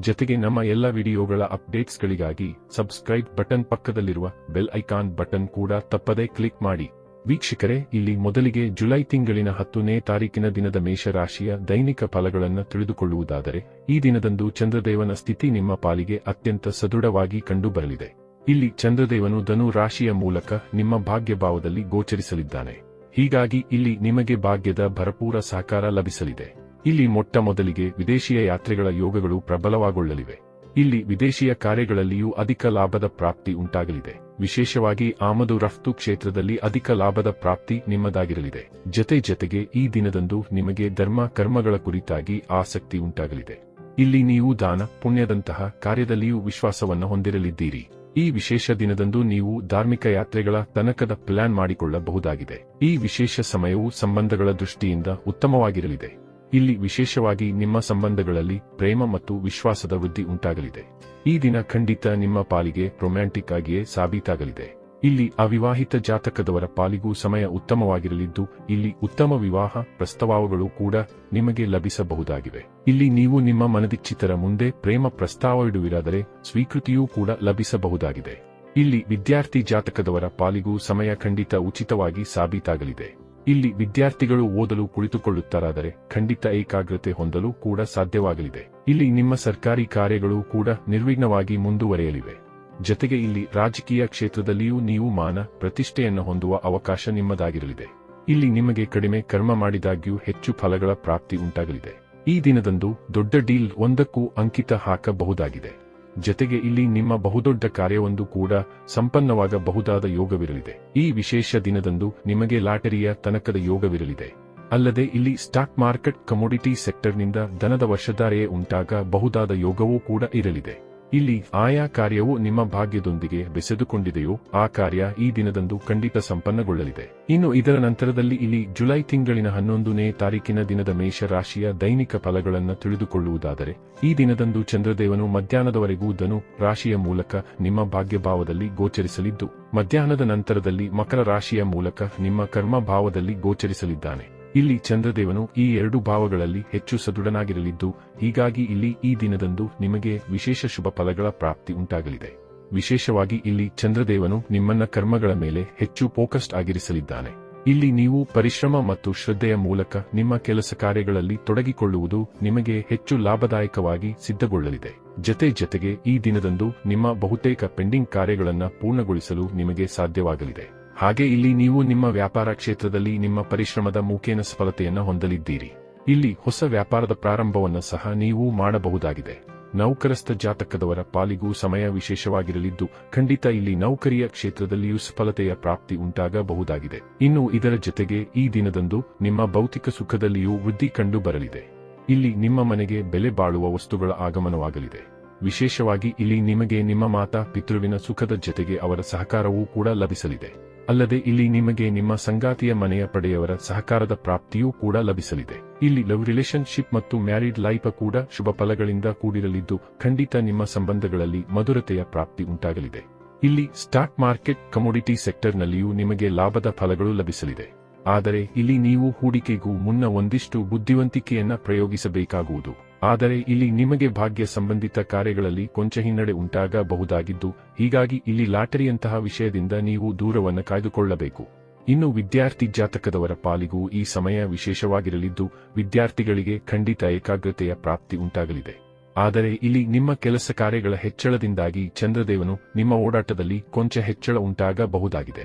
ಜೊತೆಗೆ ನಮ್ಮ ಎಲ್ಲ ವಿಡಿಯೋಗಳ ಅಪ್ಡೇಟ್ಸ್ಗಳಿಗಾಗಿ ಸಬ್ಸ್ಕ್ರೈಬ್ ಬಟನ್ ಪಕ್ಕದಲ್ಲಿರುವ ಬೆಲ್ ಐಕಾನ್ ಬಟನ್ ಕೂಡ ತಪ್ಪದೇ ಕ್ಲಿಕ್ ಮಾಡಿ. ವೀಕ್ಷಕರೇ, ಇಲ್ಲಿ ಮೊದಲಿಗೆ ಜುಲೈ ತಿಂಗಳಿನ ಹತ್ತನೇ ತಾರೀಕಿನ ದಿನದ ಮೇಷರಾಶಿಯ ದೈನಿಕ ಫಲಗಳನ್ನು ತಿಳಿದುಕೊಳ್ಳುವುದಾದರೆ, ಈ ದಿನದಂದು ಚಂದ್ರದೇವನ ಸ್ಥಿತಿ ನಿಮ್ಮ ಪಾಲಿಗೆ ಅತ್ಯಂತ ಸದೃಢವಾಗಿ ಕಂಡುಬರಲಿದೆ. ಇಲ್ಲಿ ಚಂದ್ರದೇವನು ಧನು ರಾಶಿಯ ಮೂಲಕ ನಿಮ್ಮ ಭಾಗ್ಯಭಾವದಲ್ಲಿ ಗೋಚರಿಸಲಿದ್ದಾನೆ. ಹೀಗಾಗಿ ಇಲ್ಲಿ ನಿಮಗೆ ಭಾಗ್ಯದ ಭರಪೂರ ಸಹಕಾರ ಲಭಿಸಲಿದೆ. ಇಲ್ಲಿ ಮೊಟ್ಟ ಮೊದಲಿಗೆ ವಿದೇಶೀಯ ಯಾತ್ರೆಗಳ ಯೋಗಗಳು ಪ್ರಬಲವಾಗೊಳ್ಳಲಿವೆ. ಇಲ್ಲಿ ವಿದೇಶೀಯ ಕಾರ್ಯಗಳಲ್ಲಿಯೂ ಅಧಿಕ ಲಾಭದ ಪ್ರಾಪ್ತಿ ಉಂಟಾಗಲಿದೆ. ವಿಶೇಷವಾಗಿ ಆಮದು ರಫ್ತು ಕ್ಷೇತ್ರದಲ್ಲಿ ಅಧಿಕ ಲಾಭದ ಪ್ರಾಪ್ತಿ ನಿಮ್ಮದಾಗಿರಲಿದೆ. ಜತೆ ಜತೆಗೆ ಈ ದಿನದಂದು ನಿಮಗೆ ಧರ್ಮ ಕರ್ಮಗಳ ಕುರಿತಾಗಿ ಆಸಕ್ತಿ ಉಂಟಾಗಲಿದೆ. ಇಲ್ಲಿ ನೀವು ದಾನ, ಪುಣ್ಯದಂತಹ ಕಾರ್ಯದಲ್ಲಿಯೂ ವಿಶ್ವಾಸವನ್ನು ಹೊಂದಿರಲಿದ್ದೀರಿ. ಈ ವಿಶೇಷ ದಿನದಂದು ನೀವು ಧಾರ್ಮಿಕ ಯಾತ್ರೆಗಳ ತನಕದ ಪ್ಲಾನ್ ಮಾಡಿಕೊಳ್ಳಬಹುದಾಗಿದೆ. ಈ ವಿಶೇಷ ಸಮಯವು ಸಂಬಂಧಗಳ ದೃಷ್ಟಿಯಿಂದ ಉತ್ತಮವಾಗಿರಲಿದೆ. ಇಲ್ಲಿ ವಿಶೇಷವಾಗಿ ನಿಮ್ಮ ಸಂಬಂಧಗಳಲ್ಲಿ ಪ್ರೇಮ ಮತ್ತು ವಿಶ್ವಾಸದ ವೃದ್ಧಿ ಉಂಟಾಗಲಿದೆ. ಈ ದಿನ ಖಂಡಿತ ನಿಮ್ಮ ಪಾಲಿಗೆ ರೊಮ್ಯಾಂಟಿಕ್ ಆಗಿಯೇ ಸಾಬೀತಾಗಲಿದೆ. ಇಲ್ಲಿ ಅವಿವಾಹಿತ ಜಾತಕದವರ ಪಾಲಿಗೂ ಸಮಯ ಉತ್ತಮವಾಗಿರಲಿದ್ದು, ಇಲ್ಲಿ ಉತ್ತಮ ವಿವಾಹ ಪ್ರಸ್ತಾವಗಳು ಕೂಡ ನಿಮಗೆ ಲಭಿಸಬಹುದಾಗಿವೆ. ಇಲ್ಲಿ ನೀವು ನಿಮ್ಮ ಮನದಿಚ್ಛಿತರ ಮುಂದೆ ಪ್ರೇಮ ಪ್ರಸ್ತಾವವಿಡುವಿರಾದರೆ ಸ್ವೀಕೃತಿಯೂ ಕೂಡ ಲಭಿಸಬಹುದಾಗಿದೆ. ಇಲ್ಲಿ ವಿದ್ಯಾರ್ಥಿ ಜಾತಕದವರ ಪಾಲಿಗೂ ಸಮಯ ಖಂಡಿತ ಉಚಿತವಾಗಿ ಸಾಬೀತಾಗಲಿದೆ. ಇಲ್ಲಿ ವಿದ್ಯಾರ್ಥಿಗಳು ಓದಲು ಕುಳಿತುಕೊಳ್ಳುತ್ತಾರಾದರೆ ಖಂಡಿತ ಏಕಾಗ್ರತೆ ಹೊಂದಲು ಕೂಡ ಸಾಧ್ಯವಾಗಲಿದೆ. ಇಲ್ಲಿ ನಿಮ್ಮ ಸರ್ಕಾರಿ ಕಾರ್ಯಗಳು ಕೂಡ ನಿರ್ವಿಘ್ನವಾಗಿ ಮುಂದುವರೆಯಲಿವೆ. ಜತೆಗೆ ಇಲ್ಲಿ ರಾಜಕೀಯ ಕ್ಷೇತ್ರದಲ್ಲಿಯೂ ನೀವು ಮಾನ ಪ್ರತಿಷ್ಠೆಯನ್ನು ಹೊಂದುವ ಅವಕಾಶ ನಿಮ್ಮದಾಗಿರಲಿದೆ. ಇಲ್ಲಿ ನಿಮಗೆ ಕಡಿಮೆ ಕರ್ಮ ಮಾಡಿದಾಗ್ಯೂ ಹೆಚ್ಚು ಫಲಗಳ ಪ್ರಾಪ್ತಿ ಉಂಟಾಗಲಿದೆ. ಈ ದಿನದಂದು ದೊಡ್ಡ ಡೀಲ್ ಒಂದಕ್ಕೂ ಅಂಕಿತ ಹಾಕಬಹುದಾಗಿದೆ. ಜತೆಗೆ ಇಲ್ಲಿ ನಿಮ್ಮ ಬಹುದೊಡ್ಡ ಕಾರ್ಯವೊಂದು ಕೂಡ ಸಂಪನ್ನವಾಗಬಹುದಾದ ಯೋಗವಿರಲಿದೆ. ಈ ವಿಶೇಷ ದಿನದಂದು ನಿಮಗೆ ಲಾಟರಿಯ ತನಕದ ಯೋಗವಿರಲಿದೆ. ಅಲ್ಲದೆ ಇಲ್ಲಿ ಸ್ಟಾಕ್ ಮಾರ್ಕೆಟ್ ಕಮೋಡಿಟಿ ಸೆಕ್ಟರ್ನಿಂದ ದನದ ವರ್ಷಧಾರೆಯೇ ಉಂಟಾಗಬಹುದಾದ ಯೋಗವೂ ಕೂಡ ಇರಲಿದೆ. ಇಲ್ಲಿ ಆಯಾ ಕಾರ್ಯವು ನಿಮ್ಮ ಭಾಗ್ಯದೊಂದಿಗೆ ಬೆಸೆದುಕೊಂಡಿದೆಯೋ, ಆ ಕಾರ್ಯ ಈ ದಿನದಂದು ಖಂಡಿತ ಸಂಪನ್ನಗೊಳ್ಳಲಿದೆ. ಇನ್ನು ಇದರ ನಂತರದಲ್ಲಿ ಇಲ್ಲಿ ಜುಲೈ ತಿಂಗಳಿನ ಹನ್ನೊಂದನೇ ತಾರೀಕಿನ ದಿನದ ಮೇಷ ರಾಶಿಯ ದೈನಿಕ ಫಲಗಳನ್ನು ತಿಳಿದುಕೊಳ್ಳುವುದಾದರೆ, ಈ ದಿನದಂದು ಚಂದ್ರದೇವನು ಮಧ್ಯಾಹ್ನದವರೆಗೂ ಧನು ರಾಶಿಯ ಮೂಲಕ ನಿಮ್ಮ ಭಾಗ್ಯಭಾವದಲ್ಲಿ ಗೋಚರಿಸಲಿದ್ದು, ಮಧ್ಯಾಹ್ನದ ನಂತರದಲ್ಲಿ ಮಕರ ರಾಶಿಯ ಮೂಲಕ ನಿಮ್ಮ ಕರ್ಮಭಾವದಲ್ಲಿ ಗೋಚರಿಸಲಿದ್ದಾನೆ. ಇಲ್ಲಿ ಚಂದ್ರದೇವನು ಈ ಎರಡು ಭಾವಗಳಲ್ಲಿ ಹೆಚ್ಚು ಸದೃಢನಾಗಿರಲಿದ್ದು, ಹೀಗಾಗಿ ಇಲ್ಲಿ ಈ ದಿನದಂದು ನಿಮಗೆ ವಿಶೇಷ ಶುಭ ಫಲಗಳ ಪ್ರಾಪ್ತಿ ಉಂಟಾಗಲಿದೆ. ವಿಶೇಷವಾಗಿ ಇಲ್ಲಿ ಚಂದ್ರದೇವನು ನಿಮ್ಮನ್ನ ಕರ್ಮಗಳ ಮೇಲೆ ಹೆಚ್ಚು ಫೋಕಸ್ಡ್ ಆಗಿರಿಸಲಿದ್ದಾನೆ. ಇಲ್ಲಿ ನೀವು ಪರಿಶ್ರಮ ಮತ್ತು ಶ್ರದ್ಧೆಯ ಮೂಲಕ ನಿಮ್ಮ ಕೆಲಸ ಕಾರ್ಯಗಳಲ್ಲಿ ತೊಡಗಿಕೊಳ್ಳುವುದು ನಿಮಗೆ ಹೆಚ್ಚು ಲಾಭದಾಯಕವಾಗಿ ಸಿದ್ಧಗೊಳ್ಳಲಿದೆ. ಜತೆ ಜತೆಗೆ ಈ ದಿನದಂದು ನಿಮ್ಮ ಬಹುತೇಕ ಪೆಂಡಿಂಗ್ ಕಾರ್ಯಗಳನ್ನು ಪೂರ್ಣಗೊಳಿಸಲು ನಿಮಗೆ ಸಾಧ್ಯವಾಗಲಿದೆ. ಹಾಗೆ ಇಲ್ಲಿ ನೀವು ನಿಮ್ಮ ವ್ಯಾಪಾರ ಕ್ಷೇತ್ರದಲ್ಲಿ ನಿಮ್ಮ ಪರಿಶ್ರಮದ ಮುಖೇನ ಸಫಲತೆಯನ್ನು ಹೊಂದಲಿದ್ದೀರಿ. ಇಲ್ಲಿ ಹೊಸ ವ್ಯಾಪಾರದ ಪ್ರಾರಂಭವನ್ನು ಸಹ ನೀವು ಮಾಡಬಹುದಾಗಿದೆ. ನೌಕರಸ್ಥ ಜಾತಕದವರ ಪಾಲಿಗೂ ಸಮಯ ವಿಶೇಷವಾಗಿರಲಿದ್ದು, ಖಂಡಿತ ಇಲ್ಲಿ ನೌಕರಿಯ ಕ್ಷೇತ್ರದಲ್ಲಿಯೂ ಸಫಲತೆಯ ಪ್ರಾಪ್ತಿ ಉಂಟಾಗಬಹುದಾಗಿದೆ. ಇನ್ನು ಇದರ ಜೊತೆಗೆ ಈ ದಿನದಂದು ನಿಮ್ಮ ಭೌತಿಕ ಸುಖದಲ್ಲಿಯೂ ವೃದ್ಧಿ ಕಂಡು ಬರಲಿದೆ ಇಲ್ಲಿ ನಿಮ್ಮ ಮನೆಗೆ ಬೆಲೆ ಬಾಳುವ ವಸ್ತುಗಳ ಆಗಮನವಾಗಲಿದೆ. ವಿಶೇಷವಾಗಿ ಇಲ್ಲಿ ನಿಮಗೆ ನಿಮ್ಮ ಮಾತಾ, ಪಿತೃವಿನ ಸುಖದ ಜೊತೆಗೆ ಅವರ ಸಹಕಾರವೂ ಕೂಡ ಲಭಿಸಲಿದೆ. ಅಲ್ಲದೆ ಇಲ್ಲಿ ನಿಮಗೆ ನಿಮ್ಮ ಸಂಗಾತಿಯ ಮನೆಯ ಪಡೆಯವರ ಸಹಕಾರದ ಪ್ರಾಪ್ತಿಯೂ ಕೂಡ ಲಭಿಸಲಿದೆ. ಇಲ್ಲಿ ಲವ್ ರಿಲೇಶನ್ಶಿಪ್ ಮತ್ತು ಮ್ಯಾರಿಡ್ ಲೈಫ್ ಕೂಡ ಶುಭ ಫಲಗಳಿಂದ ಕೂಡಿರಲಿದ್ದು, ಖಂಡಿತ ನಿಮ್ಮ ಸಂಬಂಧಗಳಲ್ಲಿ ಮಧುರತೆಯ ಪ್ರಾಪ್ತಿ ಉಂಟಾಗಲಿದೆ. ಇಲ್ಲಿ ಸ್ಟಾಕ್ ಮಾರ್ಕೆಟ್ ಕಮೋಡಿಟಿ ಸೆಕ್ಟರ್ನಲ್ಲಿಯೂ ನಿಮಗೆ ಲಾಭದ ಫಲಗಳು ಲಭಿಸಲಿದೆ. ಆದರೆ ಇಲ್ಲಿ ನೀವು ಹೂಡಿಕೆಗೂ ಮುನ್ನ ಒಂದಿಷ್ಟು ಬುದ್ಧಿವಂತಿಕೆಯನ್ನ ಪ್ರಯೋಗಿಸಬೇಕಾಗುವುದು. ಆದರೆ ಇಲ್ಲಿ ನಿಮಗೆ ಭಾಗ್ಯ ಸಂಬಂಧಿತ ಕಾರ್ಯಗಳಲ್ಲಿ ಕೊಂಚ ಹಿನ್ನಡೆ ಉಂಟಾಗಬಹುದಾಗಿದ್ದು, ಹೀಗಾಗಿ ಇಲ್ಲಿ ಲಾಟರಿಯಂತಹ ವಿಷಯದಿಂದ ನೀವು ದೂರವನ್ನು ಕಾಯ್ದುಕೊಳ್ಳಬೇಕು. ಇನ್ನು ವಿದ್ಯಾರ್ಥಿ ಜಾತಕದವರ ಪಾಲಿಗೂ ಈ ಸಮಯ ವಿಶೇಷವಾಗಿರಲಿದ್ದು, ವಿದ್ಯಾರ್ಥಿಗಳಿಗೆ ಖಂಡಿತ ಏಕಾಗ್ರತೆಯ ಪ್ರಾಪ್ತಿ ಉಂಟಾಗಲಿದೆ. ಆದರೆ ಇಲ್ಲಿ ನಿಮ್ಮ ಕೆಲಸ ಕಾರ್ಯಗಳ ಹೆಚ್ಚಳದಿಂದಾಗಿ ಚಂದ್ರದೇವನು ನಿಮ್ಮ ಓಡಾಟದಲ್ಲಿ ಕೊಂಚ ಹೆಚ್ಚಳ ಉಂಟಾಗಬಹುದಾಗಿದೆ.